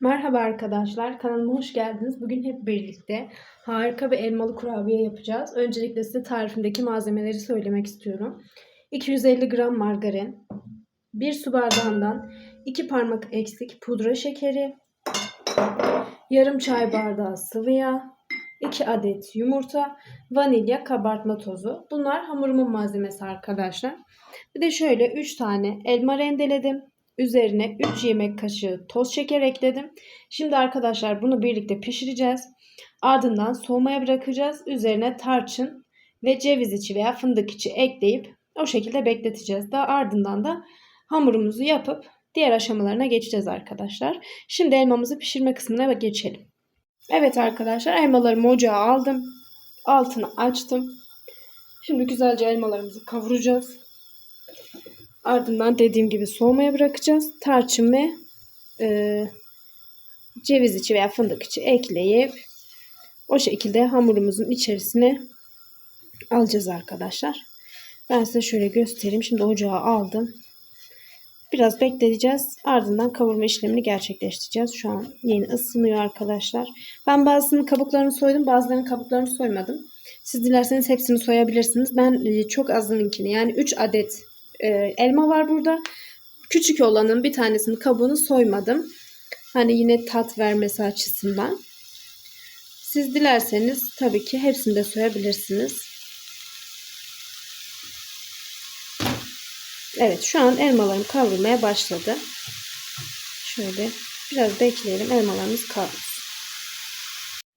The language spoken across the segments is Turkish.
Merhaba arkadaşlar, kanalıma hoş geldiniz. Bugün hep birlikte harika bir elmalı kurabiye yapacağız. Öncelikle size tarifimdeki malzemeleri söylemek istiyorum. 250 gram margarin, 1 su bardağından 2 parmak eksik pudra şekeri, yarım çay bardağı sıvı yağ, 2 adet yumurta, vanilya, kabartma tozu. Bunlar hamurumun malzemesi arkadaşlar. Bir de şöyle 3 tane elma rendeledim. Üzerine 3 yemek kaşığı toz şeker ekledim. Şimdi arkadaşlar bunu birlikte pişireceğiz. Ardından soğumaya bırakacağız. Üzerine tarçın ve ceviz içi veya fındık içi ekleyip o şekilde bekleteceğiz. Daha ardından da hamurumuzu yapıp diğer aşamalarına geçeceğiz arkadaşlar. Şimdi elmamızı pişirme kısmına geçelim. Evet arkadaşlar elmalarımı ocağa aldım. Altını açtım. Şimdi güzelce elmalarımızı kavuracağız. Ardından dediğim gibi soğumaya bırakacağız. Tarçın ve e, ceviz içi veya fındık içi ekleyip o şekilde hamurumuzun içerisine alacağız arkadaşlar. Ben size şöyle göstereyim. Şimdi ocağa aldım. Biraz bekleteceğiz. Ardından kavurma işlemini gerçekleştireceğiz. Şu an yeni ısınıyor arkadaşlar. Ben bazısının kabuklarını soydum. Bazılarının kabuklarını soymadım. Siz dilerseniz hepsini soyabilirsiniz. Ben e, çok azınınkini yani 3 adet e, elma var burada. Küçük olanın bir tanesinin kabuğunu soymadım. Hani yine tat vermesi açısından. Siz dilerseniz tabii ki hepsini de soyabilirsiniz. Evet şu an elmalarım kavrulmaya başladı. Şöyle biraz bekleyelim elmalarımız kavrulsun.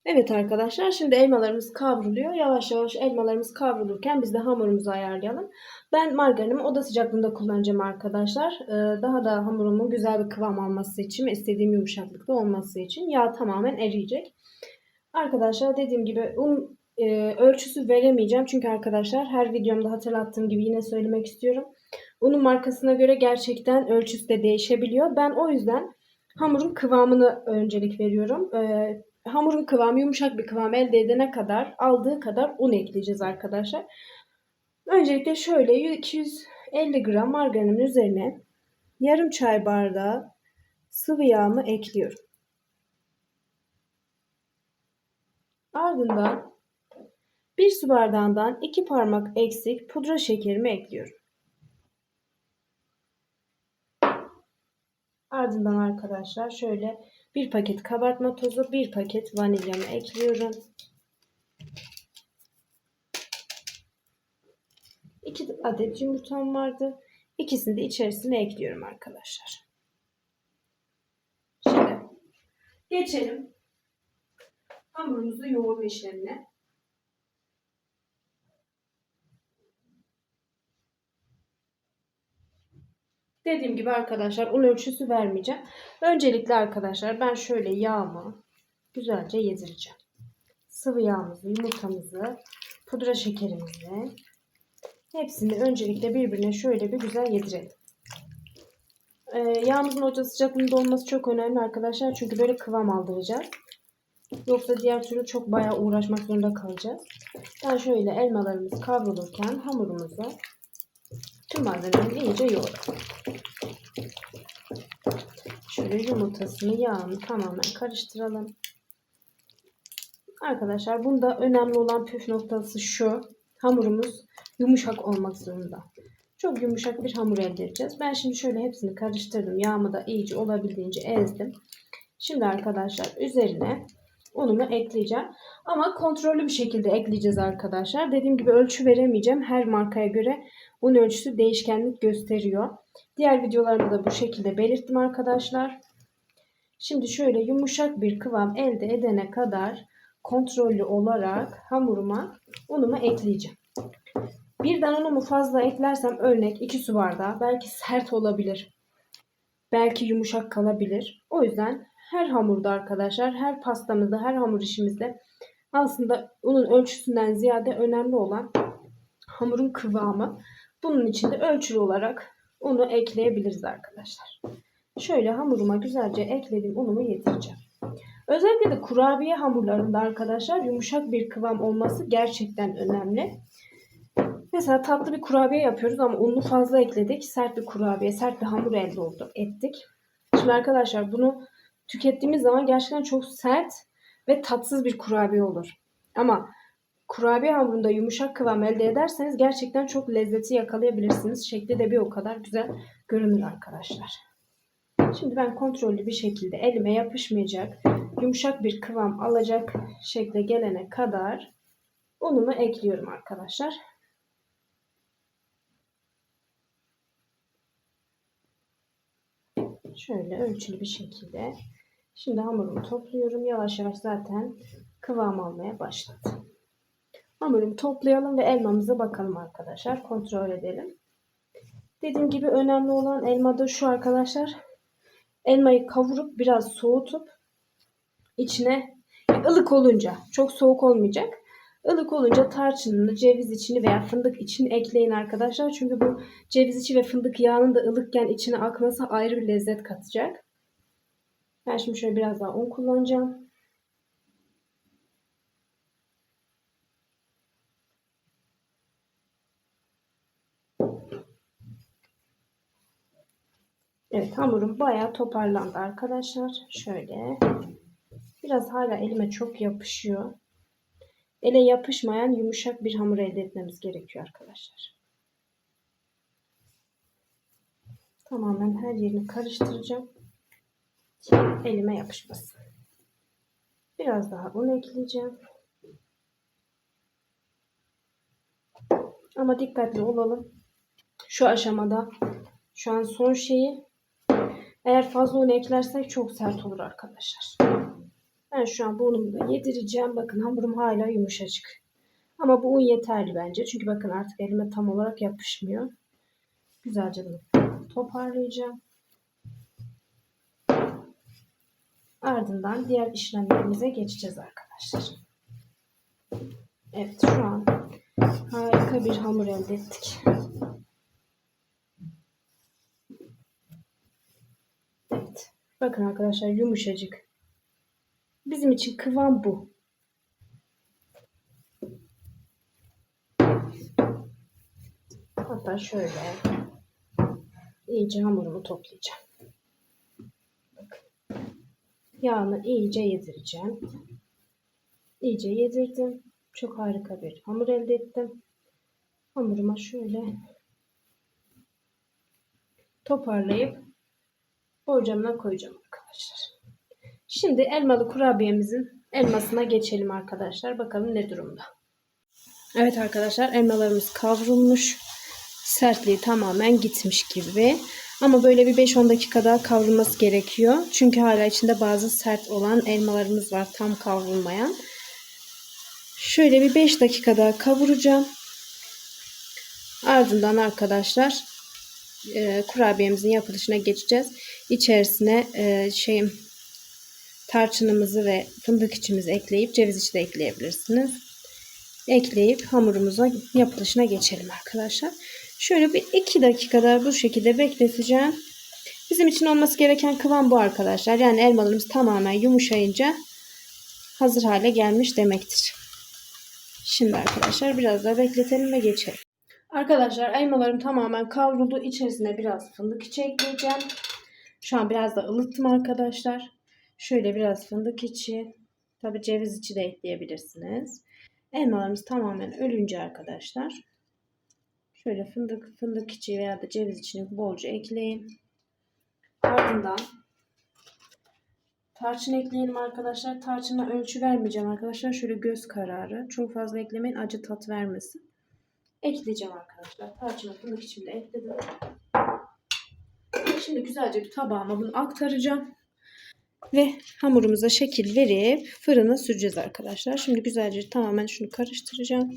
Evet arkadaşlar şimdi elmalarımız kavruluyor. Yavaş yavaş elmalarımız kavrulurken biz de hamurumuzu ayarlayalım. Ben margarinimi oda sıcaklığında kullanacağım arkadaşlar. Ee, daha da hamurumun güzel bir kıvam alması için istediğim yumuşaklıkta olması için yağ tamamen eriyecek. Arkadaşlar dediğim gibi un e, ölçüsü veremeyeceğim. Çünkü arkadaşlar her videomda hatırlattığım gibi yine söylemek istiyorum. Unun markasına göre gerçekten ölçüsü de değişebiliyor. Ben o yüzden hamurun kıvamını öncelik veriyorum. Ee, hamurun kıvamı yumuşak bir kıvam elde edene kadar aldığı kadar un ekleyeceğiz arkadaşlar. Öncelikle şöyle 250 gram margarinimin üzerine yarım çay bardağı sıvı yağımı ekliyorum. Ardından bir su bardağından iki parmak eksik pudra şekerimi ekliyorum. Ardından arkadaşlar şöyle bir paket kabartma tozu, bir paket vanilyamı ekliyorum. 2 adet yumurtam vardı. İkisini de içerisine ekliyorum arkadaşlar. Şimdi geçelim hamurumuzu yoğurma işlemine. Dediğim gibi arkadaşlar un ölçüsü vermeyeceğim. Öncelikle arkadaşlar ben şöyle yağımı güzelce yedireceğim. Sıvı yağımızı, yumurtamızı, pudra şekerimizi hepsini öncelikle birbirine şöyle bir güzel yedirelim. Ee, yağımızın ocağı sıcaklığında olması çok önemli arkadaşlar. Çünkü böyle kıvam aldıracağız. Yoksa diğer türlü çok bayağı uğraşmak zorunda kalacağız. Ben şöyle elmalarımız kavrulurken hamurumuzu tüm malzemeleri iyice yoğuralım. Şöyle yumurtasını, yağını tamamen karıştıralım. Arkadaşlar bunda önemli olan püf noktası şu. Hamurumuz yumuşak olmak zorunda. Çok yumuşak bir hamur elde edeceğiz. Ben şimdi şöyle hepsini karıştırdım. Yağımı da iyice olabildiğince ezdim. Şimdi arkadaşlar üzerine unumu ekleyeceğim. Ama kontrollü bir şekilde ekleyeceğiz arkadaşlar. Dediğim gibi ölçü veremeyeceğim. Her markaya göre un ölçüsü değişkenlik gösteriyor. Diğer videolarımda da bu şekilde belirttim arkadaşlar. Şimdi şöyle yumuşak bir kıvam elde edene kadar kontrollü olarak hamuruma unumu ekleyeceğim. Birden unumu fazla eklersem örnek 2 su bardağı belki sert olabilir. Belki yumuşak kalabilir. O yüzden her hamurda arkadaşlar, her pastamızda, her hamur işimizde aslında unun ölçüsünden ziyade önemli olan hamurun kıvamı. Bunun için de ölçülü olarak unu ekleyebiliriz arkadaşlar. Şöyle hamuruma güzelce eklediğim unumu yedireceğim. Özellikle de kurabiye hamurlarında arkadaşlar yumuşak bir kıvam olması gerçekten önemli. Mesela tatlı bir kurabiye yapıyoruz ama unu fazla ekledik. Sert bir kurabiye, sert bir hamur elde oldu, ettik. Şimdi arkadaşlar bunu tükettiğimiz zaman gerçekten çok sert ve tatsız bir kurabiye olur. Ama kurabiye hamurunda yumuşak kıvam elde ederseniz gerçekten çok lezzeti yakalayabilirsiniz. Şekli de bir o kadar güzel görünür arkadaşlar. Şimdi ben kontrollü bir şekilde elime yapışmayacak, yumuşak bir kıvam alacak şekle gelene kadar unumu ekliyorum arkadaşlar. Şöyle ölçülü bir şekilde. Şimdi hamurumu topluyorum. Yavaş yavaş zaten kıvam almaya başladı. Hamurumu toplayalım ve elmamıza bakalım arkadaşlar. Kontrol edelim. Dediğim gibi önemli olan elmada şu arkadaşlar. Elmayı kavurup biraz soğutup içine ılık olunca çok soğuk olmayacak. Ilık olunca tarçınını, ceviz içini veya fındık içini ekleyin arkadaşlar. Çünkü bu ceviz içi ve fındık yağının da ılıkken içine akması ayrı bir lezzet katacak. Ben şimdi şöyle biraz daha un kullanacağım. Evet hamurum bayağı toparlandı arkadaşlar. Şöyle. Biraz hala elime çok yapışıyor. Ele yapışmayan yumuşak bir hamur elde etmemiz gerekiyor arkadaşlar. Tamamen her yerini karıştıracağım. Ki elime yapışmasın. Biraz daha un ekleyeceğim. Ama dikkatli olalım. Şu aşamada şu an son şeyi eğer fazla un eklersek çok sert olur arkadaşlar. Ben şu an bu unumu yedireceğim. Bakın hamurum hala yumuşacık. Ama bu un yeterli bence. Çünkü bakın artık elime tam olarak yapışmıyor. Güzelce bunu toparlayacağım. Ardından diğer işlemlerimize geçeceğiz arkadaşlar. Evet şu an harika bir hamur elde ettik. Evet. Bakın arkadaşlar yumuşacık. Bizim için kıvam bu. Hatta şöyle iyice hamurumu toplayacağım. Yağını iyice yedireceğim. İyice yedirdim. Çok harika bir hamur elde ettim. Hamuruma şöyle toparlayıp borcamına koyacağım arkadaşlar. Şimdi elmalı kurabiyemizin elmasına geçelim arkadaşlar. Bakalım ne durumda. Evet arkadaşlar elmalarımız kavrulmuş. Sertliği tamamen gitmiş gibi. Ama böyle bir 5-10 dakika daha kavrulması gerekiyor. Çünkü hala içinde bazı sert olan elmalarımız var tam kavrulmayan. Şöyle bir 5 dakika daha kavuracağım. Ardından arkadaşlar e, kurabiyemizin yapılışına geçeceğiz. İçerisine e, şeyim tarçınımızı ve fındık içimizi ekleyip ceviz içi de ekleyebilirsiniz. Ekleyip hamurumuza yapılışına geçelim arkadaşlar. Şöyle bir iki dakikada bu şekilde bekleteceğim. Bizim için olması gereken kıvam bu arkadaşlar. Yani elmalarımız tamamen yumuşayınca hazır hale gelmiş demektir. Şimdi arkadaşlar biraz daha bekletelim ve geçelim. Arkadaşlar elmalarım tamamen kavruldu. İçerisine biraz fındık içi ekleyeceğim. Şu an biraz da ılıttım arkadaşlar. Şöyle biraz fındık içi. Tabi ceviz içi de ekleyebilirsiniz. Elmalarımız tamamen ölünce arkadaşlar. Şöyle fındık, fındık içi veya da ceviz içini bolca ekleyin. Ardından tarçın ekleyelim arkadaşlar. Tarçına ölçü vermeyeceğim arkadaşlar. Şöyle göz kararı. Çok fazla eklemeyin. Acı tat vermesin. Ekleyeceğim arkadaşlar. Tarçını fındık içini de ekledim. Şimdi güzelce bir tabağıma bunu aktaracağım. Ve hamurumuza şekil verip fırına süreceğiz arkadaşlar. Şimdi güzelce tamamen şunu karıştıracağım.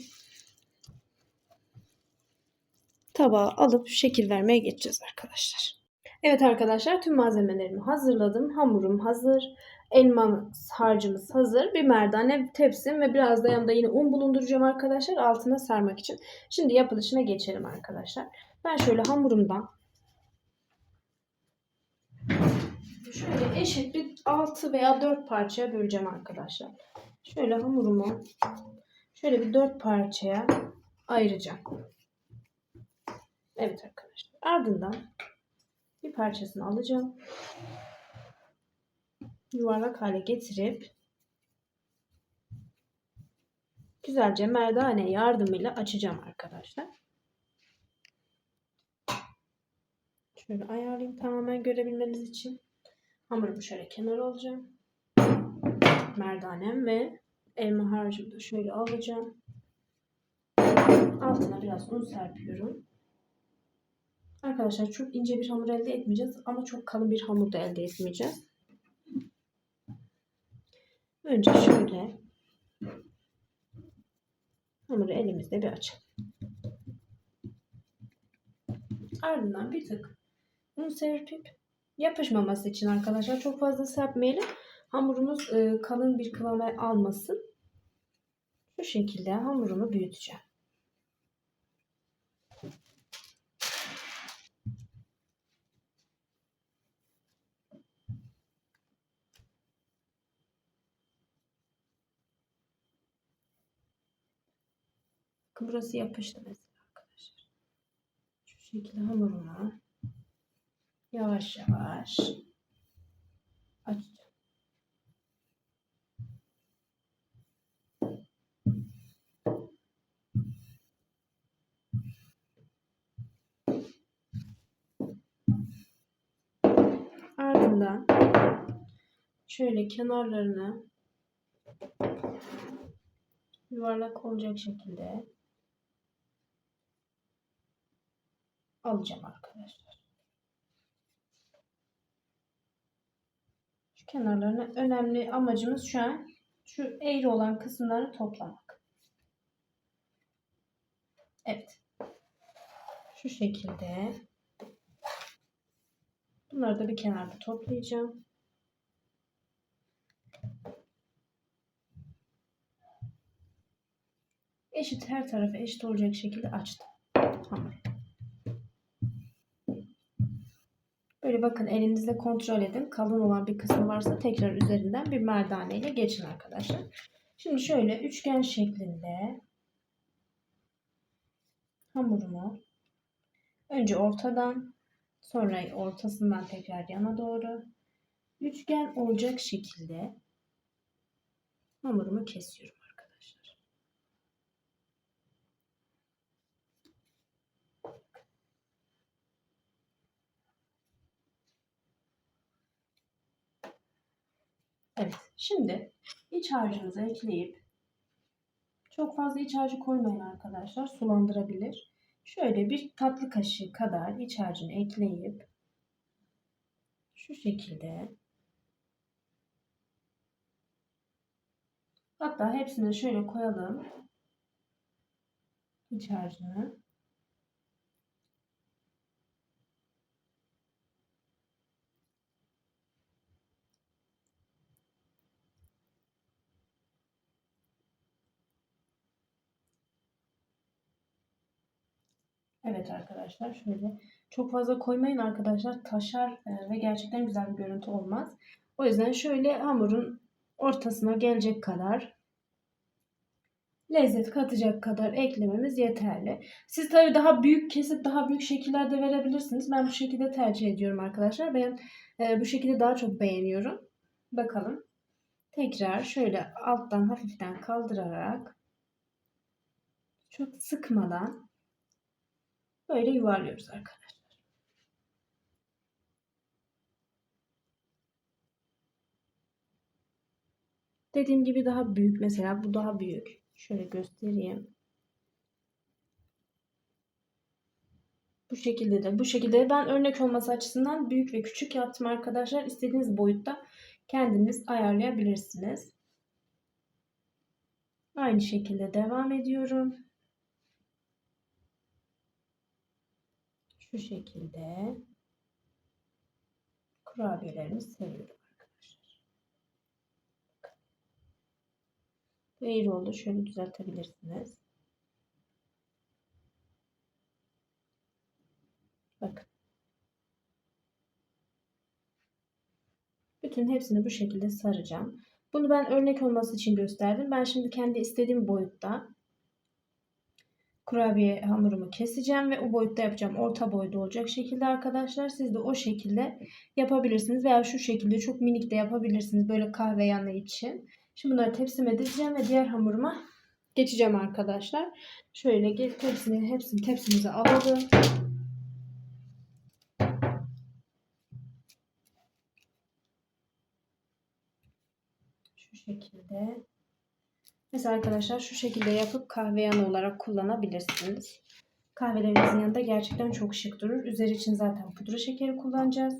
Tabağa alıp şekil vermeye geçeceğiz arkadaşlar. Evet arkadaşlar tüm malzemelerimi hazırladım. Hamurum hazır. Elma harcımız hazır. Bir merdane tepsim ve biraz da yanında yine un bulunduracağım arkadaşlar. Altına sarmak için. Şimdi yapılışına geçelim arkadaşlar. Ben şöyle hamurumdan şöyle eşit bir 6 veya 4 parçaya böleceğim arkadaşlar. Şöyle hamurumu şöyle bir 4 parçaya ayıracağım. Evet arkadaşlar. Ardından bir parçasını alacağım. yuvarlak hale getirip güzelce merdane yardımıyla açacağım arkadaşlar. Şöyle ayarlayayım tamamen görebilmeniz için. Hamurumu şöyle kenara alacağım. Merdanem ve elma harcımı da şöyle alacağım. Altına biraz un serpiyorum. Arkadaşlar çok ince bir hamur elde etmeyeceğiz ama çok kalın bir hamur da elde etmeyeceğiz. Önce şöyle hamuru elimizde bir açalım. Ardından bir tık un serpip yapışmaması için arkadaşlar çok fazla serpmeyelim. Hamurumuz e, kalın bir kıvam almasın. Şu şekilde hamurumu büyüteceğim. Bakın burası yapıştı mesela arkadaşlar. Şu şekilde hamurumu yavaş yavaş açacağım. Ardından şöyle kenarlarını yuvarlak olacak şekilde alacağım arkadaşlar. Şu kenarlarını önemli amacımız şu an şu eğri olan kısımları toplamak. Evet. Şu şekilde bunları da bir kenarda toplayacağım. Eşit her tarafı eşit olacak şekilde açtım hamuru. Böyle bakın elinizle kontrol edin. Kalın olan bir kısmı varsa tekrar üzerinden bir merdane ile geçin arkadaşlar. Şimdi şöyle üçgen şeklinde hamurumu önce ortadan sonra ortasından tekrar yana doğru üçgen olacak şekilde hamurumu kesiyorum arkadaşlar. Evet. Şimdi iç harcımızı ekleyip çok fazla iç harcı koymayın arkadaşlar. Sulandırabilir. Şöyle bir tatlı kaşığı kadar iç harcını ekleyip şu şekilde hatta hepsini şöyle koyalım. İç harcını. Evet arkadaşlar şöyle çok fazla koymayın arkadaşlar taşar e, ve gerçekten güzel bir görüntü olmaz. O yüzden şöyle hamurun ortasına gelecek kadar lezzet katacak kadar eklememiz yeterli. Siz tabi daha büyük kesip daha büyük şekillerde verebilirsiniz. Ben bu şekilde tercih ediyorum arkadaşlar. Ben e, bu şekilde daha çok beğeniyorum. Bakalım. Tekrar şöyle alttan hafiften kaldırarak çok sıkmadan Böyle yuvarlıyoruz arkadaşlar. Dediğim gibi daha büyük. Mesela bu daha büyük. Şöyle göstereyim. Bu şekilde de. Bu şekilde ben örnek olması açısından büyük ve küçük yaptım arkadaşlar. İstediğiniz boyutta kendiniz ayarlayabilirsiniz. Aynı şekilde devam ediyorum. Şu şekilde kurabiyelerimi seriyorum arkadaşlar. Bu eğri oldu. Şöyle düzeltebilirsiniz. Bakın. Bütün hepsini bu şekilde saracağım. Bunu ben örnek olması için gösterdim. Ben şimdi kendi istediğim boyutta kurabiye hamurumu keseceğim ve o boyutta yapacağım. Orta boyda olacak şekilde arkadaşlar. Siz de o şekilde yapabilirsiniz veya şu şekilde çok minik de yapabilirsiniz böyle kahve yanı için. Şimdi bunları tepsime dizeceğim ve diğer hamuruma geçeceğim arkadaşlar. Şöyle gel tepsini hepsini tepsimize alalım. Şu şekilde. Mesela arkadaşlar şu şekilde yapıp kahve yanı olarak kullanabilirsiniz. Kahvelerinizin yanında gerçekten çok şık durur. Üzeri için zaten pudra şekeri kullanacağız.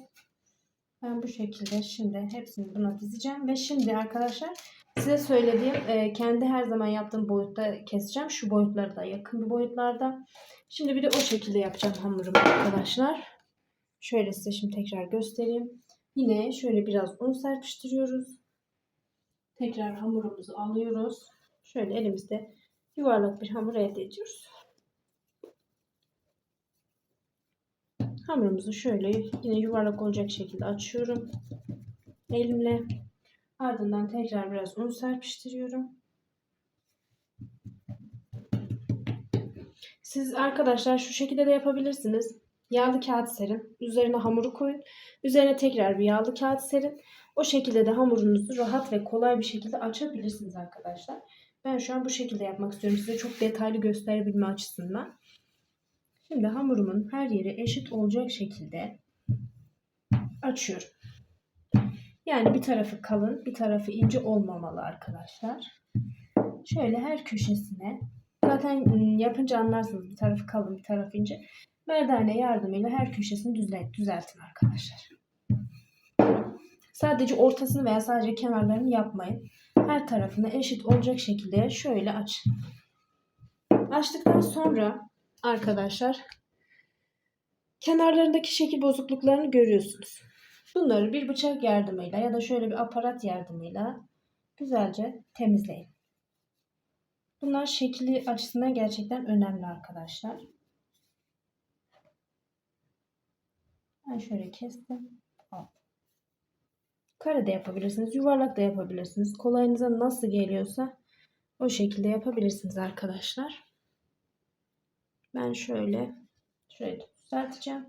Ben bu şekilde şimdi hepsini buna dizeceğim. Ve şimdi arkadaşlar size söylediğim e, kendi her zaman yaptığım boyutta keseceğim. Şu boyutları da yakın bir boyutlarda. Şimdi bir de o şekilde yapacağım hamurumu arkadaşlar. Şöyle size şimdi tekrar göstereyim. Yine şöyle biraz un serpiştiriyoruz. Tekrar hamurumuzu alıyoruz. Şöyle elimizde yuvarlak bir hamur elde ediyoruz. Hamurumuzu şöyle yine yuvarlak olacak şekilde açıyorum. Elimle. Ardından tekrar biraz un serpiştiriyorum. Siz arkadaşlar şu şekilde de yapabilirsiniz. Yağlı kağıt serin. Üzerine hamuru koyun. Üzerine tekrar bir yağlı kağıt serin. O şekilde de hamurunuzu rahat ve kolay bir şekilde açabilirsiniz arkadaşlar. Ben şu an bu şekilde yapmak istiyorum. Size çok detaylı gösterebilme açısından. Şimdi hamurumun her yeri eşit olacak şekilde açıyorum. Yani bir tarafı kalın, bir tarafı ince olmamalı arkadaşlar. Şöyle her köşesine zaten ıı, yapınca anlarsınız bir tarafı kalın, bir tarafı ince. Merdane yardımıyla her köşesini düzelt, düzeltin arkadaşlar. Sadece ortasını veya sadece kenarlarını yapmayın. Her tarafını eşit olacak şekilde şöyle açın. Açtıktan sonra arkadaşlar kenarlarındaki şekil bozukluklarını görüyorsunuz. Bunları bir bıçak yardımıyla ya da şöyle bir aparat yardımıyla güzelce temizleyin. Bunlar şekli açısından gerçekten önemli arkadaşlar. Ben şöyle kestim. Al. Kare de yapabilirsiniz. Yuvarlak da yapabilirsiniz. Kolayınıza nasıl geliyorsa o şekilde yapabilirsiniz arkadaşlar. Ben şöyle şöyle düzelteceğim.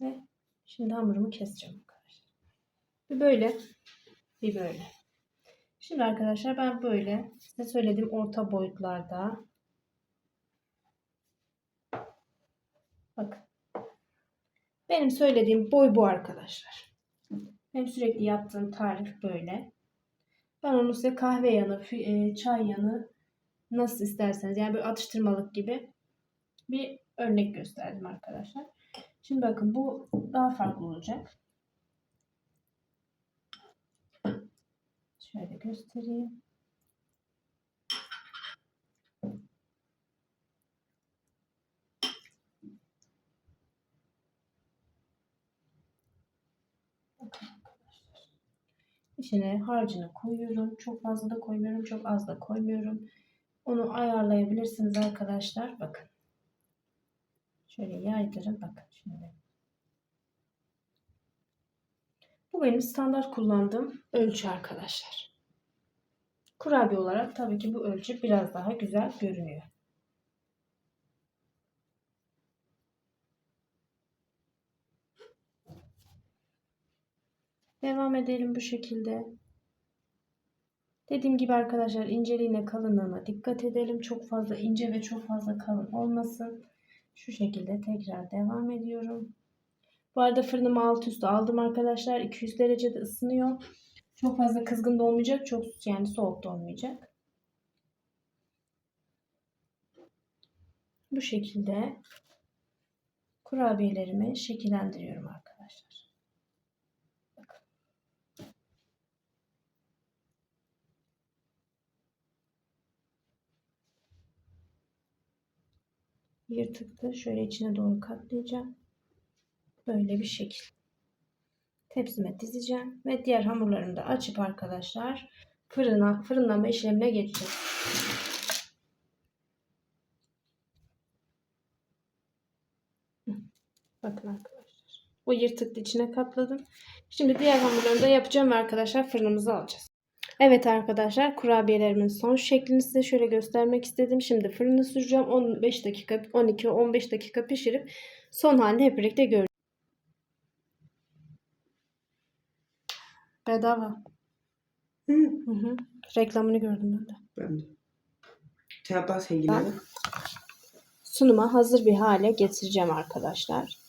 Ve şimdi hamurumu keseceğim arkadaşlar. Bir böyle bir böyle. Şimdi arkadaşlar ben böyle size söylediğim orta boyutlarda bakın benim söylediğim boy bu arkadaşlar. Benim sürekli yaptığım tarif böyle. Ben onu size kahve yanı, e, çay yanı nasıl isterseniz yani böyle atıştırmalık gibi bir örnek gösterdim arkadaşlar. Şimdi bakın bu daha farklı olacak. Şöyle göstereyim. İçine harcını koyuyorum. Çok fazla da koymuyorum. Çok az da koymuyorum. Onu ayarlayabilirsiniz arkadaşlar. Bakın. Şöyle yaydırın. Bakın şimdi. Bu benim standart kullandığım ölçü arkadaşlar. Kurabiye olarak tabii ki bu ölçü biraz daha güzel görünüyor. Devam edelim bu şekilde. Dediğim gibi arkadaşlar inceliğine kalınlığına dikkat edelim. Çok fazla ince ve çok fazla kalın olmasın. Şu şekilde tekrar devam ediyorum. Bu arada fırınımı alt üstü aldım arkadaşlar. 200 derecede ısınıyor. Çok fazla kızgın da olmayacak. Çok yani soğuk da olmayacak. Bu şekilde kurabiyelerimi şekillendiriyorum arkadaşlar. Bakın. Yırtıklı şöyle içine doğru katlayacağım. Böyle bir şekil. Tepsime dizeceğim ve diğer hamurlarımı da açıp arkadaşlar fırına fırınlama işlemine geçeceğiz. Bakın arkadaşlar. O yırtıklı içine katladım. Şimdi diğer hamurlarını da yapacağım ve arkadaşlar fırınımıza alacağız. Evet arkadaşlar kurabiyelerimin son şeklini size şöyle göstermek istedim. Şimdi fırına süreceğim. 15 dakika 12-15 dakika pişirip son halini hep birlikte göreceğiz. Bedava. Hı. Hı hı. Reklamını gördüm ben de. Ben de. Sevgileri. Sunuma hazır bir hale getireceğim arkadaşlar.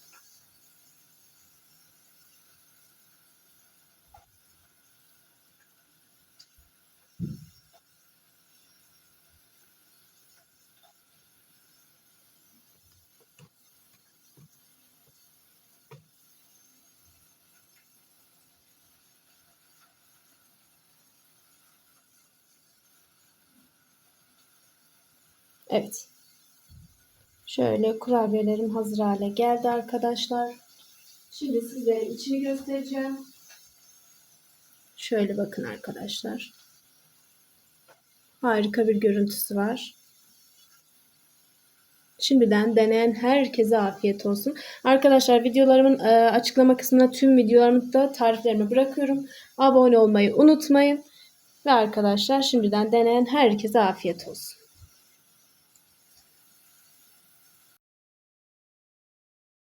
Evet. Şöyle kurabiyelerim hazır hale geldi arkadaşlar. Şimdi size içini göstereceğim. Şöyle bakın arkadaşlar. Harika bir görüntüsü var. Şimdiden deneyen herkese afiyet olsun. Arkadaşlar videolarımın e, açıklama kısmına tüm videolarımı da tariflerimi bırakıyorum. Abone olmayı unutmayın. Ve arkadaşlar şimdiden deneyen herkese afiyet olsun.